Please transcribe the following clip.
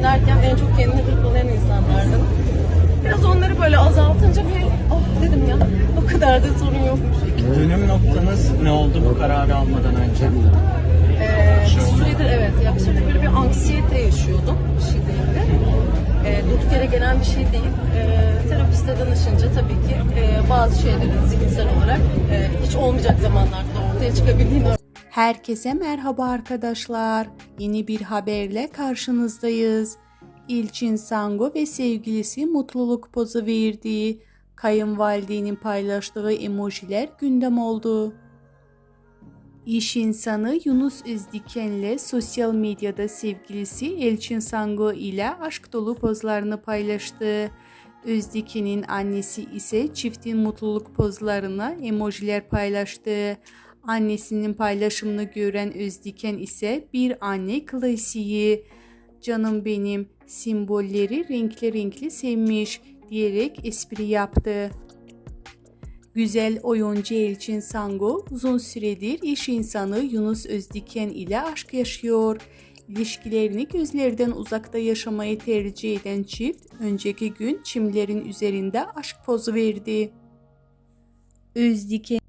dinlerken en çok kendini hırpalayan insanlardım. Biraz onları böyle azaltınca bir oh dedim ya o kadar da sorun yokmuş. Dönüm noktanız ne oldu bu kararı almadan önce? Ee, bir süredir evet ya bir süredir böyle bir anksiyete yaşıyordum. Bir şey değildi. Ee, durduk yere gelen bir şey değil. Ee, terapiste danışınca tabii ki e, bazı şeylerin zihinsel olarak e, hiç olmayacak zamanlarda ortaya çıkabildiğini Herkese merhaba arkadaşlar. Yeni bir haberle karşınızdayız. İlçin Sango ve sevgilisi mutluluk pozu verdiği kayınvalidenin paylaştığı emojiler gündem oldu. İş insanı Yunus Özdiken'le sosyal medyada sevgilisi Elçin Sango ile aşk dolu pozlarını paylaştı. Özdiken'in annesi ise çiftin mutluluk pozlarına emojiler paylaştı. Annesinin paylaşımını gören Özdiken ise bir anne klasiği. Canım benim simbolleri renkli renkli sevmiş diyerek espri yaptı. Güzel oyuncu Elçin Sango uzun süredir iş insanı Yunus Özdiken ile aşk yaşıyor. İlişkilerini gözlerden uzakta yaşamayı tercih eden çift önceki gün çimlerin üzerinde aşk pozu verdi. Özdiken